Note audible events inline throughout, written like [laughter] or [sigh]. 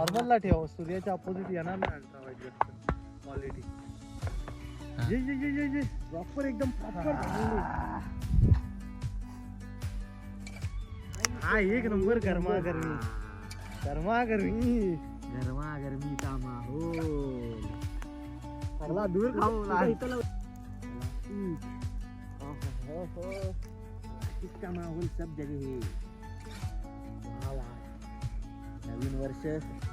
Normal ला ठेव सूर्याच्या अपोजिट येणार ना अल्ट्रा वाईट क्वालिटी ये ये ये ये ये. प्रॉपर एकदम प्रॉपर हा एक नंबर गरमा गरमी. गरमा गरमी. गरमा गरमीचा माहोल चांगला दूर खाऊ लहान. इसका माहोल सब जगह. है नवीन वर्ष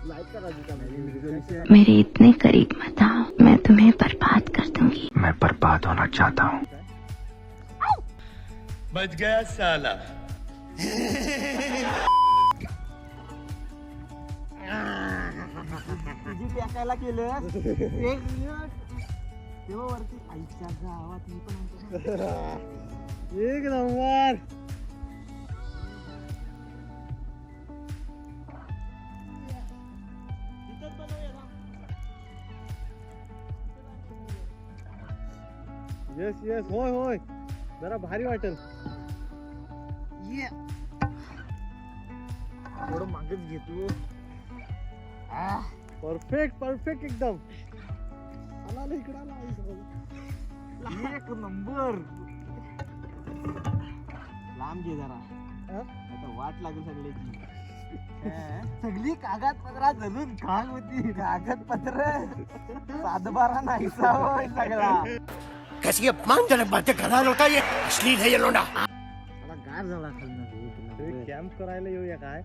लाईक करा तुझ्या नवीन resolution. मेरे इतने करीब मत आओ। मैं तुम्हें बर्बाद कर दूँगी। मैं बर्बाद होना चाहता हूँ। बच गया साला। तुझी केलं एक मिनिट तेव्हा वरती आईच्या गावात मी पण म्हणतो एक नंबर। येस येस होय होय. जरा भारी वाटेल. थोडं मागच घेतो परफेक्ट परफेक्ट एकदम. आला आला इकडं आला आई जवळ. एक नंबर. लांब घे जरा? आता वाट लागेल सगळ्याची. हा? सगळी कागदपत्रा जलून खाल होती. कागदपत्र सातबारा होय सगळा. कैसी अपमानजनक बातें कर लौटा ये? अश्लील है ये लौंडा मला गार झाला. कॅम्प करायला येऊया काय?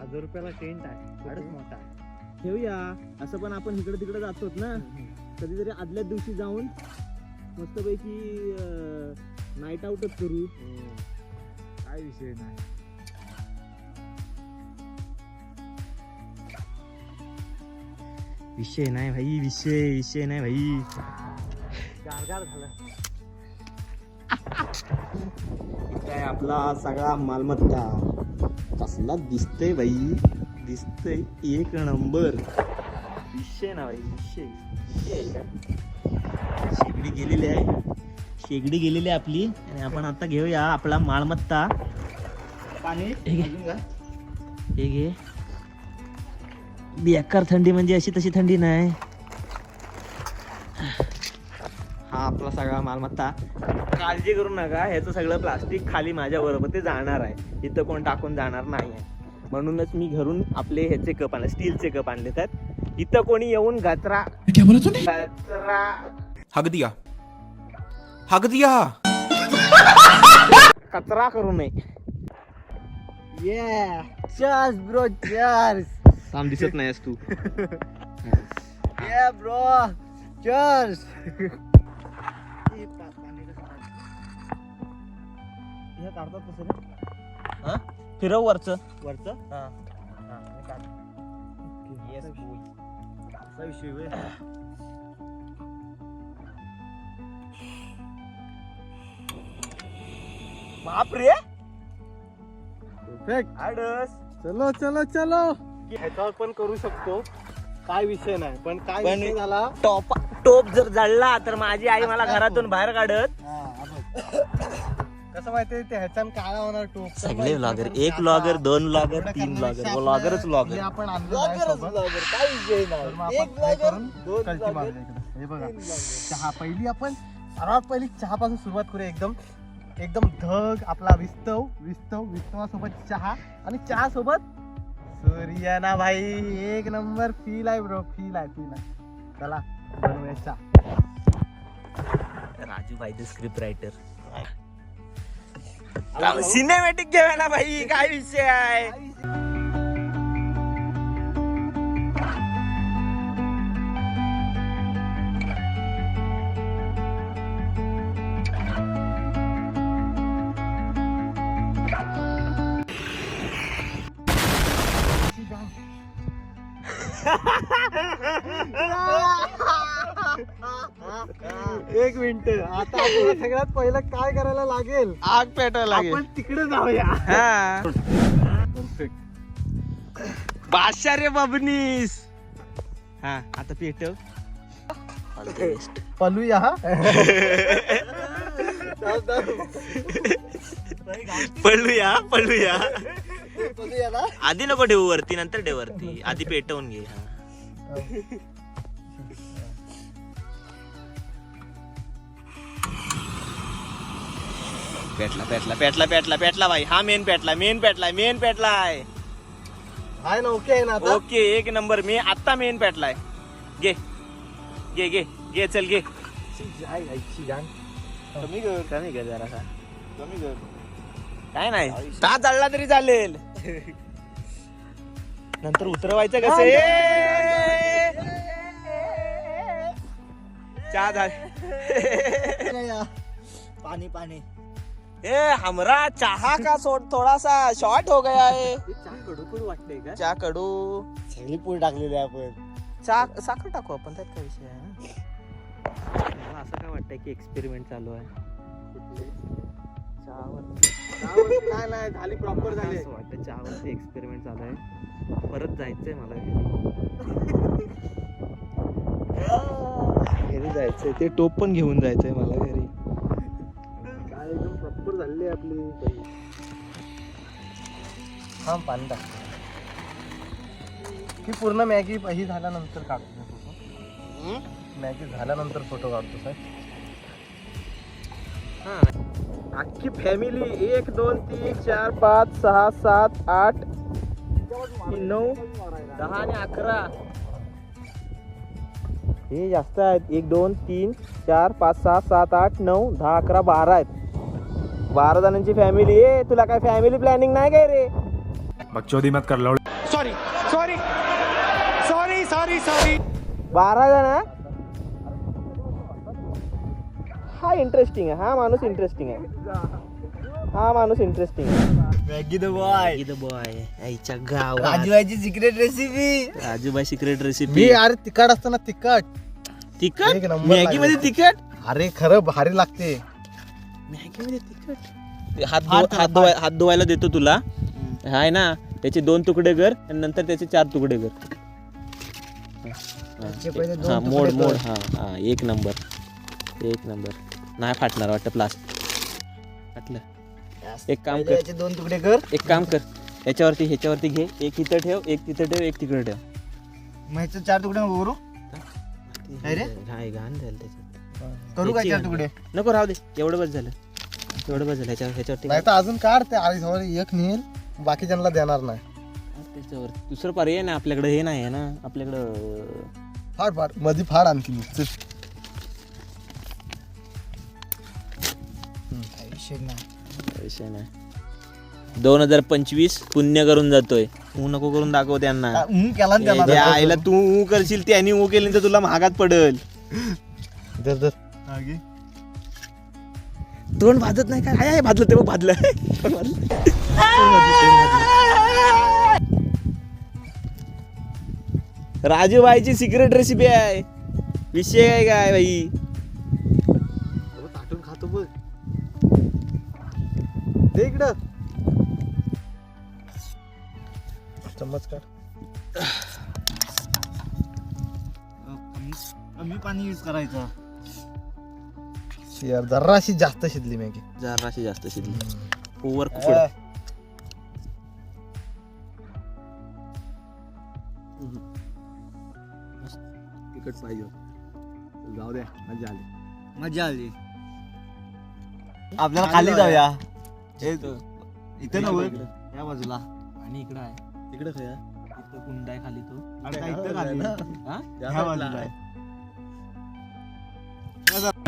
हजार रुपयाला टेंट आहे. फारच मोठा आहे. ठेवूया. असं पण आपण इकडे तिकडे जातोच ना. कधीतरी आदल्या दिवशी जाऊन मस्तपैकी नाईट आउटच करू. काय विषय नाही. विषय नाही भाई विषय विषय नाही भाई. गारगार झालं. काय आपला सगळा मालमत्ता? कसला दिसतंय भाई दिसतंय एक नंबर. विषय ना भाई विषय? शेगडी गेलेली आहे. शेगडी गेलेली आहे आपली. आणि आपण आता घेऊया आपला मालमत्ता. पाणी हे घे. हे घे. बेकार थंडी म्हणजे अशी तशी थंडी नाही. हा आपला सगळा मालमत्ता. काळजी करू नका ह्याचं सगळं प्लास्टिक खाली माझ्या बरोबर ते जाणार आहे. इथं कोण टाकून जाणार नाही आहे. म्हणूनच मी घरून आपले ह्याचे कप आणले स्टीलचे कप आणले त्यात इथं कोणी येऊन गचरा गचरा हक दिया. हक दिया. कचरा करू नये. ये चर्स ब्रो चर्स काम दिसत नाहीस तू. ये ब्रो चर्स हे काढतात कसं रे फिरव वरच. वरचं? असा विषय होय. बाप रे परफेक्ट आडस. चलो चलो चलो. ह्याच्यावर पण करू शकतो. काय विषय नाही पण काय पण- विषय झाला? टॉप टोप जर जळला तर माझी आई मला घरातून बाहेर काढत. हा, हा बघ. कसं माहितीये ते ह्याच्यानं काळा होणार टोप सगळे पण एक काका, व्लॉगर दोन व्लॉगर एवढं तीन व्लॉगरच जे व्लॉगर आपण. हे बघा. चहा पहिली आपण सर्वात पहिली चहापासून सुरुवात करूया एकदम. एकदम धग आपला विस्तव विस्तव विस्तवासोबत चहा आणि चहा सोबत सूर्याना भाई. एक नंबर फील आहे ब्रो फील आहे फील आहे. चला बनवूया चहा. राजू भाई द स्क्रिप्ट रायटर सिनेमॅटिक घेऊया ना भाई काय विषय आहे? आपल्याला सगळ्यात पहिलं काय करायला लागेल? आग पेटायला आपण तिकडे जाऊया. हा. परफेक्ट बादशा रे बाबनीस. हा आता पेटव पलूया हा? पळूया पळूया. आधी नको ठेवू वरती नंतर ठेव वरती. आधी पेटवून घे हा. पेटला पेटला पेटला पेटला पेटला भाई. हा मेन पेटला मेन पेटलाय मेन पेटलाय. आहे ना ओके आहे ना आता? ओके एक नंबर मी आत्ता मेन पेटलाय. घे घे घे घे चल घे. कमी कर कमी कर जरा कमी कर. काय नाही ता चालला तरी चालेल. नंतर उतरवायचं कसं? चहा झाले. पाणी पाणी. ए हमरा चहा का सोड थोड़ा सा शॉर्ट हो गया है. कडू कडू वाटतंय का? चहा कडू सगळी पूड टाकलेली आहे आपण. चहा साखर टाकू आपण त्यात काय विषय आहे? मला असं काय वाटतंय की एक्सपेरिमेंट चालू आहे. चहावर काय नाही झाली प्रॉपर झाली. असं वाटतं चहावरती एक्सपेरिमेंट चालू आहे. परत जायचंय मला घरी. [laughs] घरी जायचंय ते टोप पण घेऊन जायचंय मला प्रॉपर झाली आपली. हा पाणी टाक. ही पूर्ण मॅगी ही झाल्यानंतर काढतो फोटो. मॅगी झाल्यानंतर फोटो काढतो साहेब. अख्खी फॅमिली एक दोन तीन चार पाच सहा सात आठ नऊ दहा आणि अकरा. हे जास्त आहेत. एक दोन तीन चार पाच सहा सात आठ नऊ दहा अकरा बारा आहेत. बारा जणांची फॅमिली आहे तुला काय फॅमिली प्लॅनिंग नाही काय रे? बकचोदी मत कर लौड़ sorry sorry sorry sorry sorry बारा जण हा इंटरेस्टिंग आहे हा माणूस इंटरेस्टिंग आहे. हा माणूस इंटरेस्टिंग आहे. Maggi the boy the boy आईच्या गाव राजूबाईची सिक्रेट रेसिपी राजूबाई सिक्रेट मी रेसिपी अरे तिखट असताना तिखट. तिखट? एक नंबर मॅगी मध्ये लागली. तिखट? अरे खरं भारी लागते. मॅगी मध्ये तिखट हात धु- हात धुवाय हात. धुवायला देतो तुला. हाय ना? त्याचे दोन तुकडे कर आणि नंतर त्याचे चार तुकडे कर. त्याचे पहिले दोन हा तुकडे मोड कर. मोड. हा हा एक नंबर. एक नंबर. नाही फाटणार वाटतं प्लास्टिक फाटलं. एक काम कर. याचे दोन तुकडे कर. एक काम कर. ह्याच्यावरती ह्याच्यावरती घे. एक इथं ठेव एक तिथं ठेव एक तिकडे ठेव. मग ह्याचे चार तुकडे करू काय रे? नाही घाण झालं त्याच्यात. करू का याची चार. तुकडे नको राहू दे एवढं बस झालं. एवढं बस झालं ह्याच्यावर ह्याच्यावरती नाही तर अजून काढ ते एक नेल बाकीच्यांना देणार नाही. त्याच्यावर. दुसरं पर्याय नाही आपल्याकडे हे नाही आहे ना आपल्याकडं फाड फाड मधी फाड आणखी चल. विषय नाही. दोन हजार पंचवीस पुण्य करून जातोय. तू नको करून दाखव त्यांना. केला ना त्याला. आईला तू ऊ करशील त्यांनी ऊ केली तर तुला महागात पडल. धर, धर. तोंड भाजत नाही काय आहे भाजलं ते बघ भाजलं. राजूबाईची सिक्रेट रेसिपी आहे. विषय आहे काय बाई? अगं, ताटून खातो बघ. दे इकडं. चम्मच काढ. कमी पाणी यूज करायचं. यार जराशी जास्त शिजली मॅगी. जराशी जास्त शिजली. Over cooked. तिकट पाहिजे जाऊ द्या मजा आली. मजा आली. आपल्याला खाली जाऊया. इथे. नव्हे या बाजूला. आणि इकडं आहे. तिकडं खया इथं कुंड आहे खाली तो. अरे काय इथं खाली. हा? ह्या बाजूला आहे.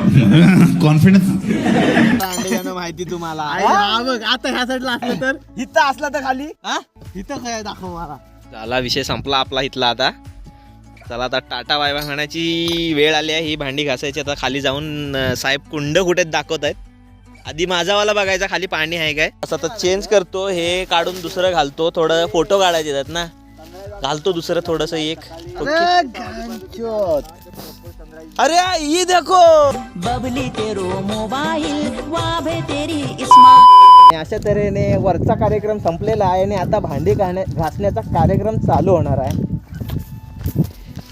[laughs] अंडे माहिती तुम्हाला. हा बघ आता ह्या साईडला असलं तर? इथं असला तर खाली. इथं काय दाखव मला. झाला विषय संपला आपला इथला आता. चला आता टाटा बाय बाय म्हणायची वेळ आली आहे. ही भांडी घासायची. आता खाली जाऊन साहेब कुंड कुठे दाखवत आहेत. आधी माझावाला बघायचा खाली पाणी आहे काय? असं आता चेंज करतो हे काढून दुसरं घालतो. थोडं फोटो काढायचे आहेत ना. घालतो दुसरं थोडस एक. अरे ये देखो. बबली तेरो मोबाइल वाभे तेरी आणि अशा तऱ्हेने वरचा कार्यक्रम संपलेला आहे आणि आता भांडी घाणे घासण्याचा कार्यक्रम चालू होणार आहे.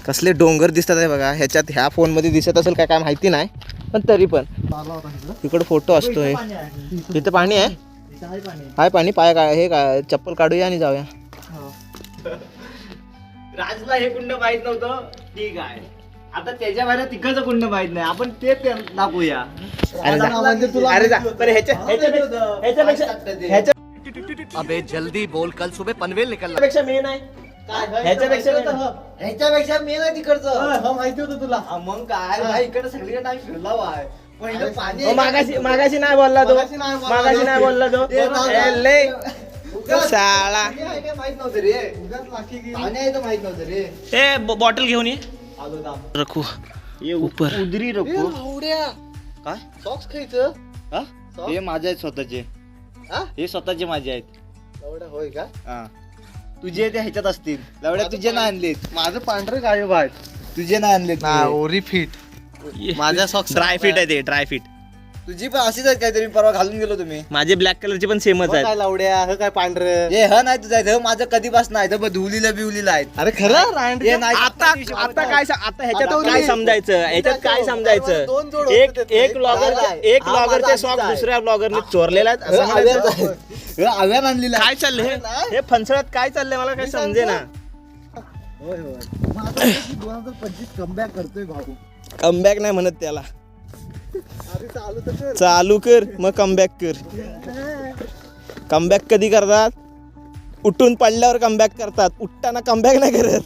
कसले डोंगर दिसतात आहे बघा. ह्याच्यात ह्या फोनमध्ये दिसत असेल काय काय माहिती नाही पण तरी पण. तिकडे फोटो असतोय. तिथे पाणी आहे? हाय पाणी पाय काय हे काय चप्पल काढूया आणि जाऊया. राजला हे कुंड माहीत नव्हतं. ठीक आहे. आता त्याच्या बाहेर तिकडचं कुंड माहीत नाही. आपण ते ते दाखवूया. अरे जा. म्हणजे तुला अरे जा. बरं ह्याच्या ह्याच्यापेक्षा ह्याच्यापेक्षा ह्याच्या- अबे जल्दी बोल. कल सुबह पनवेल निकलना ह्याच्यापेक्षा मेन आहे. ह्याच्यापेक्षा main आहे. ह्याच्यापेक्षा मी नाही तिकडचं. हा माहिती होतं तुला. हा, मग काय? इकडे सगळीकडे टाइम फिरला आहे हो, मागाशी मागाशी नाही बोलला तो. मागाशी नाही बोलला तो. तो. ते शाळा माहीत नव्हतं रे? माहीत नव्हतं रे. ए ब- बॉटल घेऊन ये. रखू. ये ऊपर. उदरी रखो. काय? सॉक्स खायचं? हा? हे माझे आहेत स्वतःचे. हा? हे स्वतःचे माझे आहेत. लावड्या होय का? हा. तुझे ते ह्याच्यात असतील. लावड्या तुझे नाही आणलेत. माझं पांढरं गायब आहे तुझे नाही आणलेत. ओरी फिट माझ्या सॉक्स ड्राय फिट आहे ते ड्राय फिट तुझी पण अशीच आहेत काहीतरी परवा घालून गेलो तुम्ही माझे ब्लॅक कलरचे पण सेमच काय आहेत लावड्या हे काय पांढरं हे ह नाही तुझा हे माझं कधीपासून आहे तर धुवलीला बिवलीला आहेत अरे खरं हे नाही आता आता काय सा- आता ह्याच्यात काय समजायचं ह्याच्यात काय समजायचं दोन जोड एक होते. एक ब्लॉगर आहे. एक हा, ब्लॉगरचे सॉक आहे. दुसऱ्या ब्लॉगरने चोरलेला आहे? आव्यान आहे. हे आणलेलं काय चाललंय हे? हे फनसळत काय चाललंय मला काय समजे ना दोन हजार पंचवीस कमबॅक करतोय भाऊ कमबॅक नाही म्हणत त्याला. चालू कर मग कमबॅक कर. कमबॅक कधी करतात? उठून पडल्यावर कमबॅक करतात. उठताना कमबॅक नाही करत.